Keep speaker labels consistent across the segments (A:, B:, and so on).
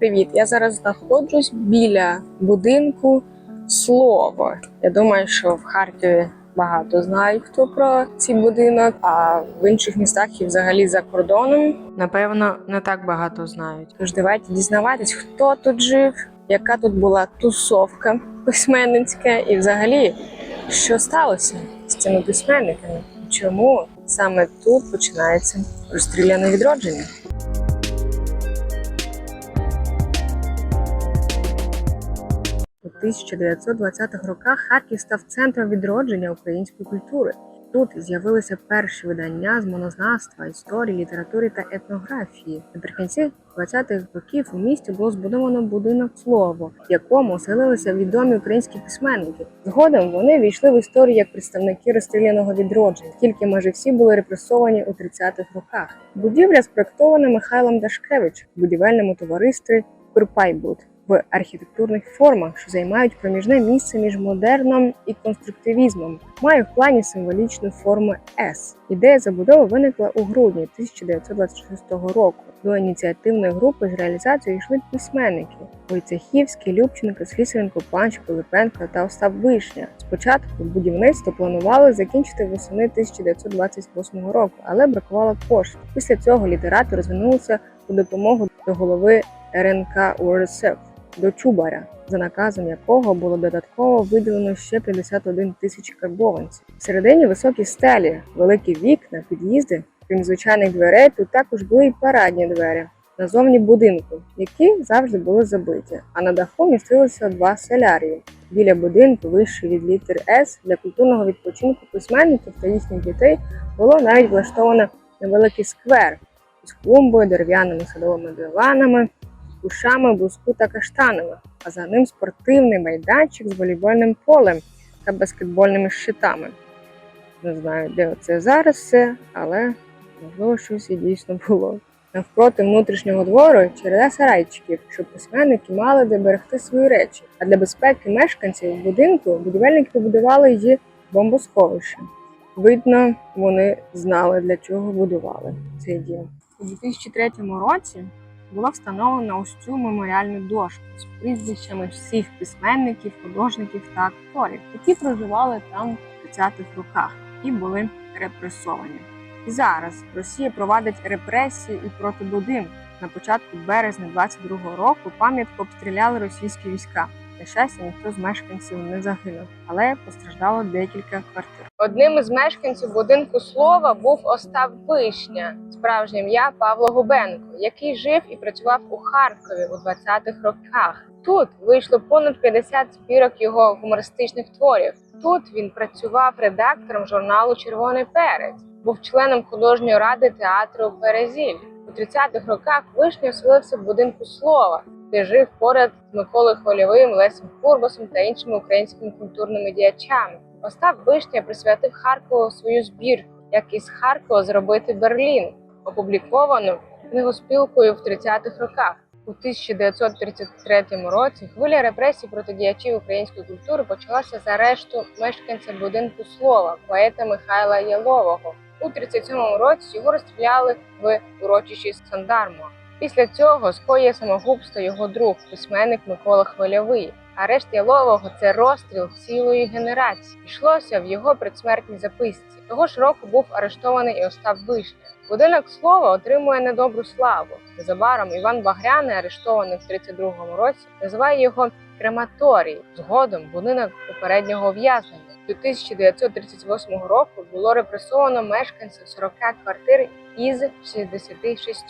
A: Привіт! Я зараз знаходжусь біля будинку Слово. Я думаю, що в Харкові багато знають хто про цей будинок, а в інших містах і взагалі за кордоном. Напевно, не так багато знають. Тож давайте дізнаватись, хто тут жив, яка тут була тусовка письменницька, і взагалі, що сталося з цими письменниками. Чому саме тут починається розстріляне відродження? 1920-х роках Харків став центром відродження української культури. Тут з'явилися перші видання з монознавства, історії, літератури та етнографії. Наприкінці 20-х років у місті було збудовано будинок слово, в якому оселилися відомі українські письменники. Згодом вони війшли в історію як представники розстріляного відродження, тільки майже всі були репресовані у 30-х роках. Будівля спроектована Михайлом Дашкевичем в будівельному товаристві Курпайбуд в архітектурних формах, що займають проміжне місце між модерном і конструктивізмом, має в плані символічну форму С. Ідея забудови виникла у грудні 1926 року. До ініціативної групи з реалізацією йшли письменники Войцехівський, Любченко, Слісаренко, Панч, Пилипенко та Остап Вишня. Спочатку будівництво планували закінчити восени 1928 року, але бракувало коштів. Після цього літератори звернулися у допомогу до голови РНК УРСФ до Чубаря, за наказом якого було додатково виділено ще 51 тисяч карбованців. Всередині високі стелі, великі вікна, під'їзди. Крім звичайних дверей, тут також були й парадні двері назовні будинку, які завжди були забиті. А на даху містилися два солярії. Біля будинку, вище від літер С, для культурного відпочинку письменників та їхніх дітей було навіть влаштовано невеликий сквер з клумбою, дерев'яними садовими диванами, кушами, буску та каштанами, а за ним спортивний майданчик з волейбольним полем та баскетбольними щитами. Не знаю, де це зараз все, але можливо щось і дійсно було. Навпроти внутрішнього двору череда сарайчиків, щоб письменники мали де берегти свої речі. А для безпеки мешканців будинку будівельники побудували її бомбосховище. Видно, вони знали, для чого будували цей дім. У 2003 році була встановлена ось цю меморіальну дошку з прізвищами всіх письменників, художників та акторів, які проживали там в 30-х роках і були репресовані. І зараз Росія провадить репресії і проти будинку. На початку березня 22-го року пам'ятку обстріляли російські війська. На щастя, ніхто з мешканців не загинув, але постраждало декілька квартир. Одним із мешканців будинку слова був Остап Вишня, справжнє ім'я Павло Губенко, який жив і працював у Харкові у 20-х роках. Тут вийшло понад 50 збірок його гумористичних творів. Тут він працював редактором журналу Червоний перець, був членом художньої ради театру Березіль. У 30-х роках Вишня оселився в будинку слова, де жив поряд з Миколою Хвильовим, Лесем Курбасом та іншими українськими культурними діячами. Остап Вишня присвятив Харкову свою збірку, як із Харкова зробити Берлін, опубліковану книгоспілкою в 30-х роках. У 1933 році хвиля репресій проти діячів української культури почалася з арешту мешканця будинку слова поета Михайла Ялового. У 37-му році його розстріляли в урочищі Сандармо. Після цього скоює самогубство його друг, письменник Микола Хвильовий. Арешт Ялового це розстріл цілої генерації. Йшлося в його предсмертній записці. Того ж року був арештований і Остап Вишня. Будинок слова отримує недобру славу. Незабаром Іван Багряний, арештований в 32-му році, називає його крематорій. Згодом будинок попереднього ув'язнення. До 1938 року було репресовано мешканців 40 квартир із 66.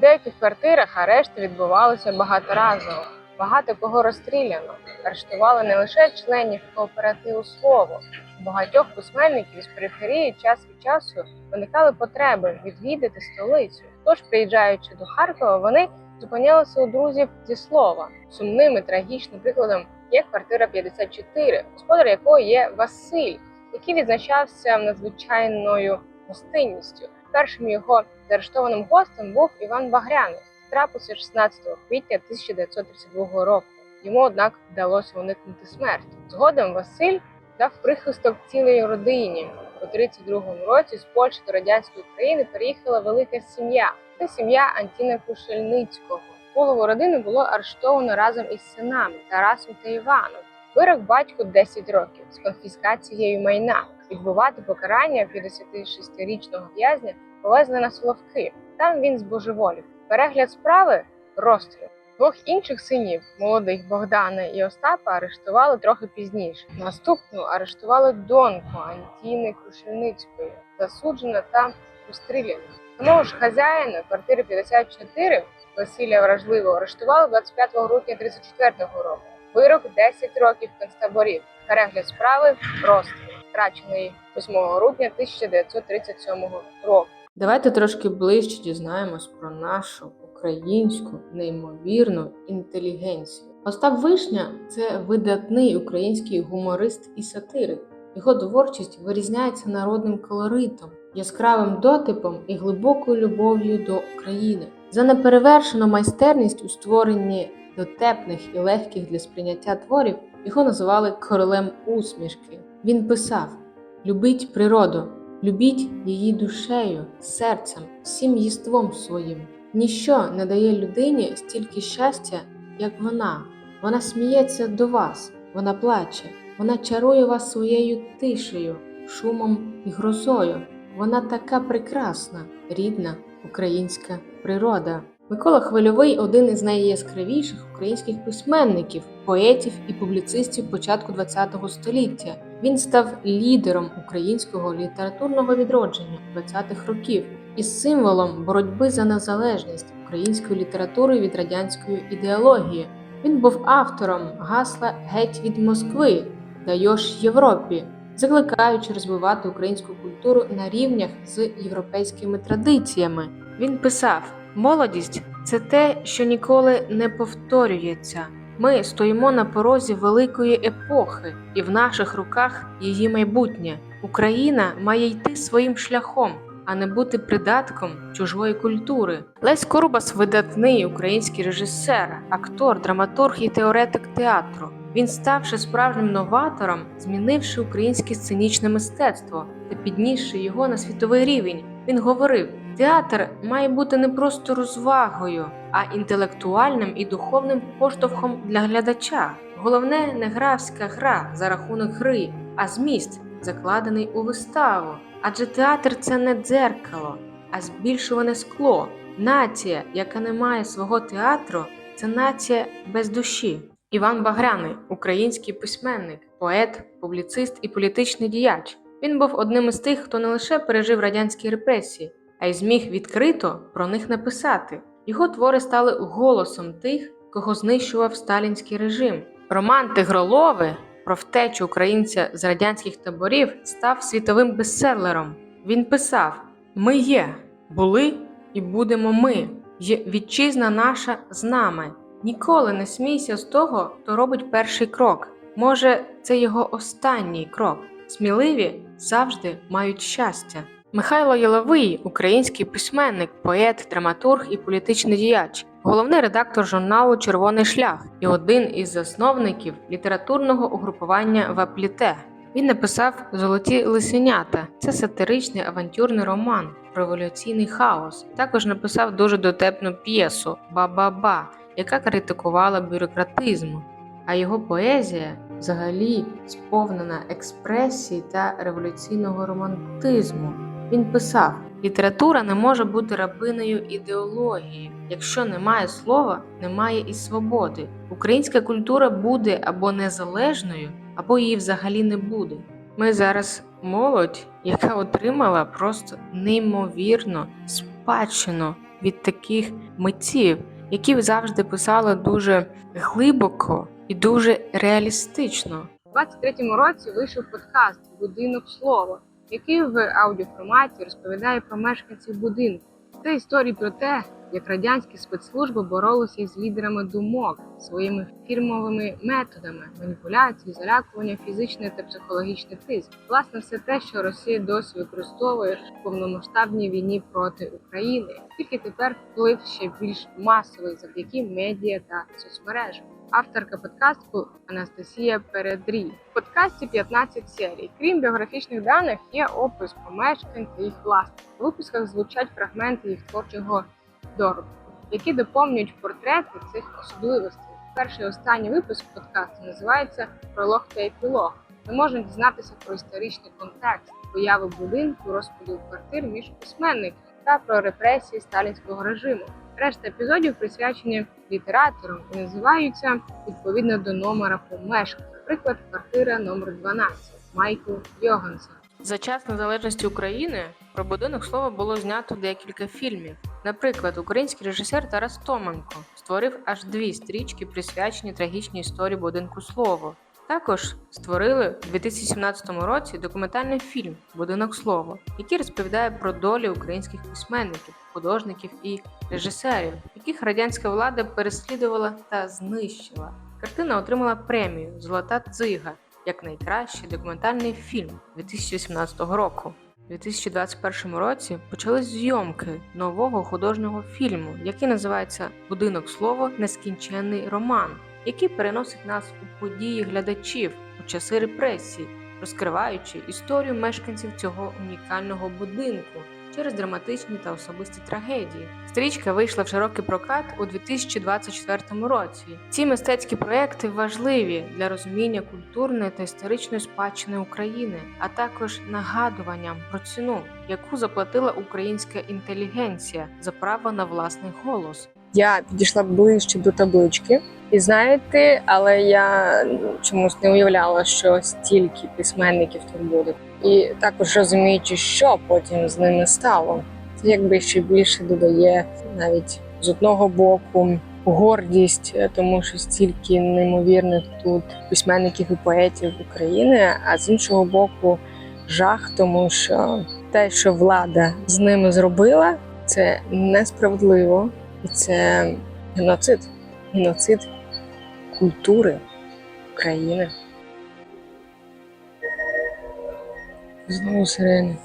A: Деяких квартирах арешти відбувалися багаторазово. Багато кого розстріляно. Арештували не лише членів кооперативу слово. Багатьох письменників із периферії час від часу виникали потреби відвідати столицю. Тож, приїжджаючи до Харкова, вони зупинялися у друзів зі слова. Сумним і трагічним прикладом є квартира 54, господар якої є Василь, який відзначався надзвичайною гостинністю. Першим його заарештованим гостем був Іван Багряний. Трапився 16 квітня 1932 року. Йому, однак, вдалося уникнути смерті. Згодом Василь дав прихисток цілій родині. У 32-му році з Польщі до радянської України переїхала велика сім'я. Це сім'я Антіна Кушельницького. Голову родини було арештовано разом із синами Тарасом та Іваном. Вирок батьку 10 років з конфіскацією майна. Відбувати покарання 56-річного в'язня повезли на Соловки. Там він збожеволів. Перегляд справи розстріл. Двох інших синів, молодих Богдана і Остапа, арештували трохи пізніше. Наступну арештували доньку Антіни Крушельницької, засуджена та розстріляна. Самого ж хазяїна квартири 54 Василя Вражливого арештували 25 грудня 34 року. Вирок 10 років концтаборів. Перегляд справи розстріл, втрачений 8 грудня 1937 року. Давайте трошки ближче дізнаємось про нашу українську неймовірну інтелігенцію. Остап Вишня це видатний український гуморист і сатирик. Його творчість вирізняється народним колоритом, яскравим дотипом і глибокою любов'ю до України. За неперевершену майстерність у створенні дотепних і легких для сприйняття творів його називали королем усмішки. Він писав: Любіть природу, любіть її душею, серцем, всім єством своїм. Ніщо не дає людині стільки щастя, як вона. Вона сміється до вас, вона плаче, вона чарує вас своєю тишею, шумом і грозою. Вона така прекрасна, рідна українська природа. Микола Хвильовий один із найяскравіших українських письменників, поетів і публіцистів початку ХХ століття. Він став лідером українського літературного відродження 20-х років і символом боротьби за незалежність української літератури від радянської ідеології. Він був автором гасла Геть від Москви даєш Європі, закликаючи розвивати українську культуру на рівнях з європейськими традиціями. Він писав: молодість це те, що ніколи не повторюється. Ми стоїмо на порозі великої епохи, і в наших руках її майбутнє. Україна має йти своїм шляхом, а не бути придатком чужої культури. Лесь Курбас видатний український режисер, актор, драматург і теоретик театру. Він, ставши справжнім новатором, змінивши українське сценічне мистецтво та піднісши його на світовий рівень, він говорив: театр має бути не просто розвагою, а інтелектуальним і духовним поштовхом для глядача. Головне не гравська гра за рахунок гри, а зміст, закладений у виставу. Адже театр це не дзеркало, а збільшуване скло. Нація, яка не має свого театру, це нація без душі. Іван Багряний, український письменник, поет, публіцист і політичний діяч. Він був одним із тих, хто не лише пережив радянські репресії, а й зміг відкрито про них написати. Його твори стали голосом тих, кого знищував сталінський режим. Роман Тигролови про втечу українця з радянських таборів став світовим бестселером. Він писав: Ми є, були і будемо ми, є вітчизна наша з нами. Ніколи не смійся з того, хто робить перший крок. Може, це його останній крок. Сміливі завжди мають щастя. Михайло Єловий, український письменник, поет, драматург і політичний діяч, головний редактор журналу Червоний шлях і один із засновників літературного угрупування Вапліте. Він написав Золоті лисенята. Це сатиричний авантюрний роман революційний хаос. Також написав дуже дотепну п'єсу Ба-ба-ба, яка критикувала бюрократизм. А його поезія взагалі сповнена експресії та революційного романтизму. Він писав: література не може бути рабиною ідеології. Якщо немає слова, немає і свободи. Українська культура буде або незалежною, або її взагалі не буде. Ми зараз молодь, яка отримала просто неймовірно спадщину від таких митців, які завжди писали дуже глибоко і дуже реалістично. У 23-му році вийшов подкаст Будинок слова, який в аудіоформаті розповідає про мешканців будинку. Це історії про те, як радянські спецслужби боролися із лідерами думок своїми фірмовими методами маніпуляції, залякування, фізичний та психологічний тиск. Власне, все те, що Росія досі використовує в повномасштабній війні проти України, тільки тепер вплив ще більш масовий завдяки медіа та соцмережам. Авторка подкасту Анастасія Передрій. В подкасті 15 серій. Крім біографічних даних, є опис помешкань та їх власників. У випусках звучать фрагменти їх творчого доробку. які доповнюють портрети цих особливостей. Перший і останній випуск подкасту називається Пролог та епілог. Ми можемо дізнатися про історичний контекст появи будинку, розподіл квартир між письменниками та про репресії сталінського режиму. Решта епізодів присвячені літераторам і називаються відповідно до номера помешкання. Наприклад, квартира номер 12 Майкл Йогансен. За час незалежності України про будинок слова було знято декілька фільмів. Наприклад, український режисер Тарас Томенко створив аж дві стрічки, присвячені трагічній історії будинку слово. Також створили у 2017 році документальний фільм Будинок слово, який розповідає про долі українських письменників, художників і режисерів, яких радянська влада переслідувала та знищила. Картина отримала премію Золота дзига як найкращий документальний фільм 2018 року. У 2021 році почались зйомки нового художнього фільму, який називається Будинок слово Нескінченний роман, який переносить нас у події глядачів у часи репресій, розкриваючи історію мешканців цього унікального будинку через драматичні та особисті трагедії. Стрічка вийшла в широкий прокат у 2024 році. Ці мистецькі проекти важливі для розуміння культурної та історичної спадщини України, а також нагадуванням про ціну, яку заплатила українська інтелігенція за право на власний голос. Я підійшла ближче до таблички. І знаєте, але я чомусь не уявляла, що стільки письменників тут буде. І також розуміючи, що потім з ними стало. Це якби ще більше додає навіть з одного боку гордість, е, тому що стільки неймовірних тут письменників і поетів України, а з іншого боку, жах, тому що те, що влада з ними зробила, це несправедливо і це геноцид, геноцид культури України. Знову сирени.